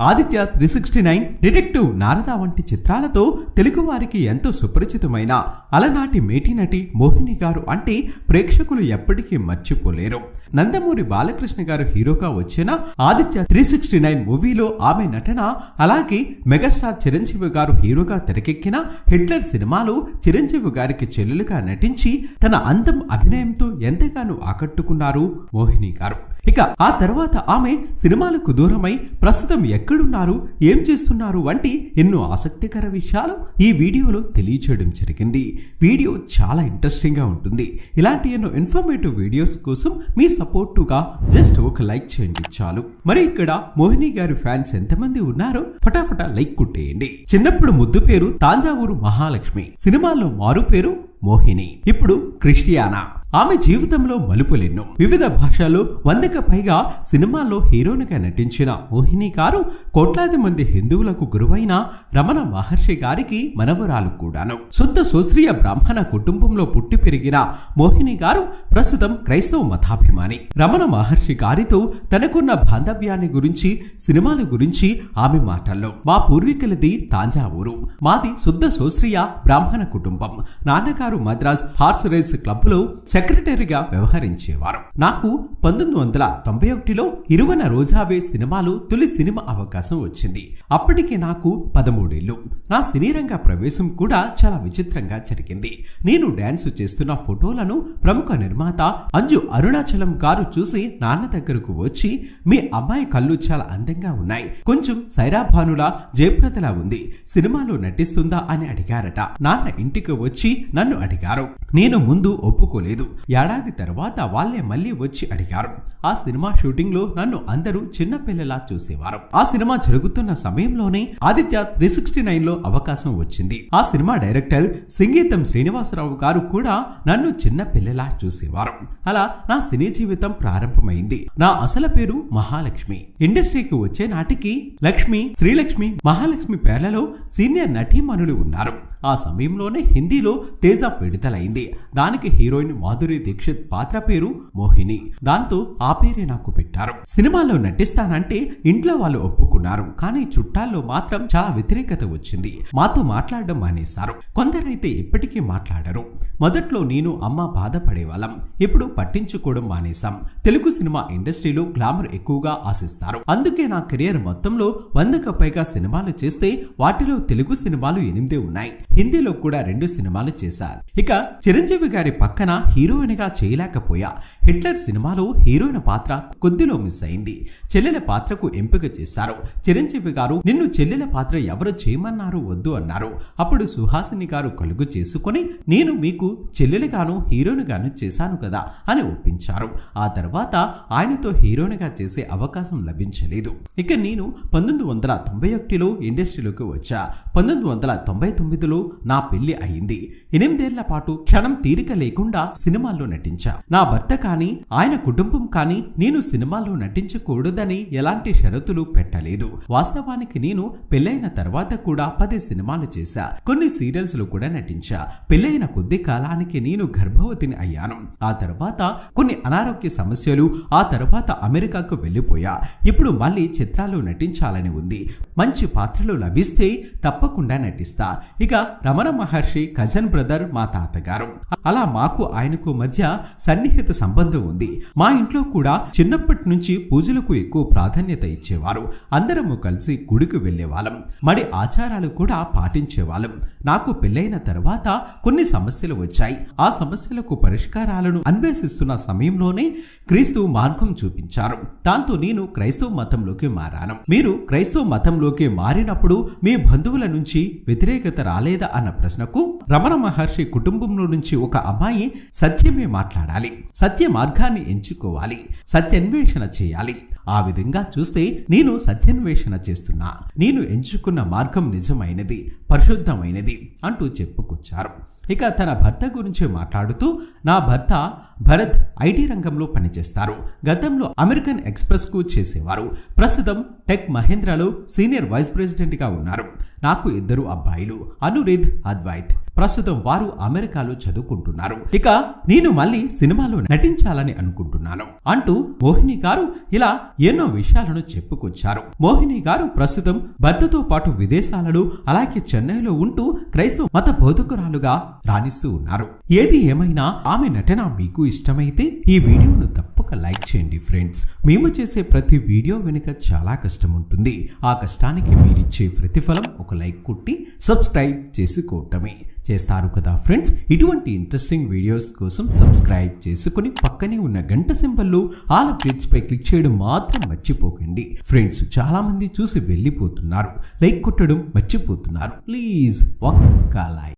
Aditya three sixty nine detective Narada వంటి చిత్రాలతో తెలుగువారికి ఎంతో సుపరిచితమైన అలనాటి మేటి నటి మోహిని గారు అంటే ప్రేక్షకులు ఎప్పటికీ మర్చిపోలేరు. నందమూరి బాలకృష్ణ గారు హీరోగా వచ్చిన ఆదిత్య త్రీ సిక్స్టీ నైన్ మూవీలో ఆమె నటన అలాగే మెగాస్టార్ చిరంజీవి గారు హీరోగా తెరకెక్కిన హిట్లర్ సినిమాలో చిరంజీవి గారికి చెల్లెలుగా నటించి తన అందం అభినయంతో ఎంతగానో ఆకట్టుకున్నారు మోహిని గారు. ఇక ఆ తర్వాత ఆమె సినిమాలకు దూరమై ప్రస్తుతం ఎక్కడున్నారు? ఏం చేస్తున్నారు? వంటి ఎన్నో ఆసక్తికర విషయాలు ఈ వీడియోలో తెలియచేయడం జరిగింది. వీడియో చాలా ఇంట్రెస్టింగ్గా ఉంటుంది. ఇలాంటి ఎన్నో ఇన్ఫర్మేటివ్ వీడియోస్ కోసం మీ సపోర్టుగా జస్ట్ ఒక లైక్ చేయండి చాలు. మరి ఇక్కడ మోహిని గారి ఫ్యాన్స్ ఎంతమంది ఉన్నారో ఫటాఫటా లైక్ కుట్టేయండి. చిన్నప్పుడు ముద్దు పేరు తాంజావూరు మహాలక్ష్మి. సినిమాల్లో మారు పేరు మోహిని. ఇప్పుడు క్రిస్టియానా. ఆమె జీవితంలో మలుపులెన్నో వివిధ భాషల్లో వందకు పైగా సినిమాల్లో హీరోయిన్గా నటించిన మోహిని గారు కోట్లాది మంది హిందువులకు గురువైన రమణ మహర్షి గారికి మనవరాలు కూడాను. శుద్ధ సుశ్రీయ బ్రాహ్మణ కుటుంబంలో పుట్టి పెరిగిన మోహిని గారు ప్రస్తుతం క్రైస్తవ మతాభిమాని. రమణ మహర్షి గారితో తనకున్న బాంధవ్యాన్ని గురించి సినిమాల గురించి ఆమె మాటల్లో మా పూర్వీకులది తాంజావూరు మాది శుద్ధ సోశ్రియ బ్రాహ్మణ కుటుంబం. నాన్నగారు మద్రాస్ హార్స్ రేస్ క్లబ్లో సెక్రటరీగా వ్యవహరించేవారు. నాకు పంతొమ్మిది వందల తొంభై ఒకటిలో ఇరువన రోజావే సినిమాలో తొలి సినిమా అవకాశం వచ్చింది. అప్పటికి నాకు పదమూడేళ్ళు నా సినీ రంగ ప్రవేశం కూడా చాలా విచిత్రంగా జరిగింది. నేను డాన్స్ చేస్తున్న ఫోటోలను ప్రముఖ నిర్మాత అంజు అరుణాచలం గారు చూసి నాన్న దగ్గరకు వచ్చి మీ అమ్మాయి కళ్ళు చాలా అందంగా ఉన్నాయి. కొంచెం సైరాభానులా జయప్రదలా ఉంది. సినిమాలో నటిస్తుందా? అని అడిగారట. నాన్న ఇంటికి వచ్చి నన్ను అడిగారు. నేను ముందు ఒప్పుకోలేదు. ఏడాది తర్వాత వాళ్ళే మళ్ళీ వచ్చి అడిగారు. ఆ సినిమా షూటింగ్లో నన్ను అందరూ చిన్న పిల్లలా చూసేవారు. ఆ సినిమా జరుగుతున్న సమయంలోనే ఆదిత్య త్రీ సిక్స్టీ నైన్లో అవకాశం వచ్చింది. ఆ సినిమా డైరెక్టర్ సింగీతం శ్రీనివాసరావు గారు కూడా నన్ను చిన్న పిల్లలా చూసేవారు. అలా నా సినీ జీవితం ప్రారంభమైంది. నా అసలు పేరు మహాలక్ష్మి. ఇండస్ట్రీకి వచ్చే నాటికి లక్ష్మి శ్రీలక్ష్మి మహాలక్ష్మి పేర్లలో సీనియర్ నటీమణులు ఉన్నారు. ఆ సమయంలోనే హిందీలో తేజ విడుదలైంది. దానికి హీరోయిన్ మాధురి దీక్షిత్ పాత్ర పేరు మోహిని. దాంతో ఆ పేరే నాకు పెట్టారు సినిమాలో నటిస్తానంటే ఇంట్లో వాళ్ళు ఒప్పుకున్నారు. కానీ చుట్టాల్లో మాత్రం చాలా వ్యతిరేకత వచ్చింది. మాతో మాట్లాడడం మానేశారు. కొందరైతే ఇప్పటికీ మాట్లాడరు. మొదట్లో నేను అమ్మ బాధపడేవాళ్ళం. ఇప్పుడు పట్టించుకోవడం మానేశాం. తెలుగు సినిమా ఇండస్ట్రీలో గ్లామర్ ఎక్కువగా ఆశిస్తారు. అందుకే నా కెరియర్ మొత్తంలో వందకు పైగా సినిమాలు చేస్తే వాటిలో తెలుగు సినిమాలు ఎనిమిదే ఉన్నాయి. హిందీలో కూడా రెండు సినిమాలు చేశారు. ఇక చిరంజీవి గారి పక్కన హీరోయిన్గా చేయలేకపోయా. హిట్లర్ సినిమాలో హీరోయిన్ పాత్ర కొద్దిలో మిస్ అయింది. చెల్లెల పాత్రకు ఎంపిక చేశారు. చిరంజీవి గారు నిన్ను చెల్లెల పాత్ర ఎవరు చేయమన్నారు వద్దు అన్నారు. అప్పుడు సుహాసిని గారు కలుగు చేసుకుని నేను మీకు చెల్లెలుగాను హీరోయిన్ చేశాను కదా అని ఒప్పించారు. ఆ తర్వాత ఆయనతో హీరోయిన్గా చేసే అవకాశం లభించలేదు. ఇక నేను పంతొమ్మిది వందల తొంభై ఒకటిలో ఇండస్ట్రీలోకి వచ్చా. పంతొమ్మిది వందల తొంభై తొమ్మిదిలో నా పెళ్ళి అయింది. ఎనిమిదేళ్ళ పాటు క్షణం తీరిక లేకుండా సినిమాల్లో నటించా. నా భర్త కానీ ఆయన కుటుంబం కానీ నేను సినిమా సినిమాలు నటించకూడదని ఎలాంటి షరతులు పెట్టలేదు. వాస్తవానికి నేను పెళ్ళైన తర్వాత కూడా పది సినిమాలు చేశా. కొన్ని సీరియల్స్లో కూడా నటించా. పెళ్ళైన కొద్ది కాలానికి నేను గర్భవతిని అయ్యాను. ఆ తర్వాత కొన్ని అనారోగ్య సమస్యలు ఆ తర్వాత అమెరికాకు వెళ్ళిపోయా. ఇప్పుడు మళ్ళీ చిత్రాలు నటించాలని ఉంది. మంచి పాత్రలు లభిస్తే తప్పకుండా నటిస్తా. ఇక రమణ మహర్షి కజన్ బ్రదర్ మా తాతగారు. అలా మాకు ఆయనకు మధ్య సన్నిహిత సంబంధం ఉంది. మా ఇంట్లో కూడా చిన్నప్పటి నుంచి పూజలకు ఎక్కువ ప్రాధాన్యత ఇచ్చేవారు. అందరము కలిసి గుడికి వెళ్ళేవాళ్ళం. మడి ఆచారాలు కూడా పాటించేవాళ్ళం. నాకు పెళ్ళైన తర్వాత కొన్ని సమస్యలు వచ్చాయి. ఆ సమస్యలకు పరిష్కారాలను అన్వేషిస్తున్న సమయంలోనే క్రీస్తు మార్గం చూపించారు. దాంతో నేను క్రైస్తవ మతంలోకి మారాను. మీరు క్రైస్తవ మతంలోకి మారినప్పుడు మీ బంధువుల నుంచి వ్యతిరేకత రాలేదా అన్న ప్రశ్నకు రమణ మహర్షి కుటుంబంలో నుంచి ఒక అమ్మాయి సత్యమే మాట్లాడాలి. సత్య మార్గాన్ని ఎంచుకోవాలి. సత్యన్వేషణ చేయాలి. ఆ విధంగా చూస్తే నేను సత్యన్వేషణ చేస్తున్నా. నేను ఎంచుకున్న మార్గం నిజమైనది. పరిశుద్ధమైనది అంటూ చెప్పుకొచ్చారు. ఇక తన భర్త గురించి మాట్లాడుతూ నా భర్త భరత్ ఐటీ రంగంలో పనిచేస్తారు. గతంలో అమెరికన్ ఎక్స్ప్రెస్కు చేసేవారు. ప్రస్తుతం టెక్ మహేంద్రలో సీనియర్ వైస్ ప్రెసిడెంట్గా ఉన్నారు. నాకు ఇద్దరు అబ్బాయిలు. అనురిద్ అద్వైత్. ప్రస్తుతం వారు అమెరికాలో చదువుకుంటున్నారు. ఇక నేను మళ్ళీ సినిమాలో నటించాలని అనుకుంటున్నాను. అంటూ మోహిని గారు ఇలా ఎన్నో విషయాలను చెప్పుకొచ్చారు. మోహిని గారు ప్రస్తుతం భర్తతో పాటు విదేశాలలో అలాగే చెన్నైలో ఉంటూ క్రైస్తవ మత బోధకురాలుగా రాణిస్తూ ఉన్నారు. ఏది ఏమైనా ఆమె నటన మీకు ఇష్టమైతే ఈ వీడియోను లైక్ చేయండి ఫ్రెండ్స్. మేము చేసే ప్రతి వీడియో వెనుక చాలా కష్టం ఉంటుంది. ఆ కష్టానికి మీరిచ్చే ప్రతిఫలం ఒక లైక్ కొట్టి సబ్స్క్రైబ్ చేసుకోవటమే. చేస్తారు కదా ఫ్రెండ్స్? ఇటువంటి ఇంట్రెస్టింగ్ వీడియోస్ కోసం సబ్స్క్రైబ్ చేసుకుని పక్కనే ఉన్న గంట సింబల్లో ఆల్ అప్డేట్స్ పై క్లిక్ చేయడం మాత్రం మర్చిపోకండి. ఫ్రెండ్స్ చాలా మంది చూసి వెళ్ళిపోతున్నారు. లైక్ కొట్టడం మర్చిపోతున్నారు. ప్లీజ్ ఒక్క లైక్.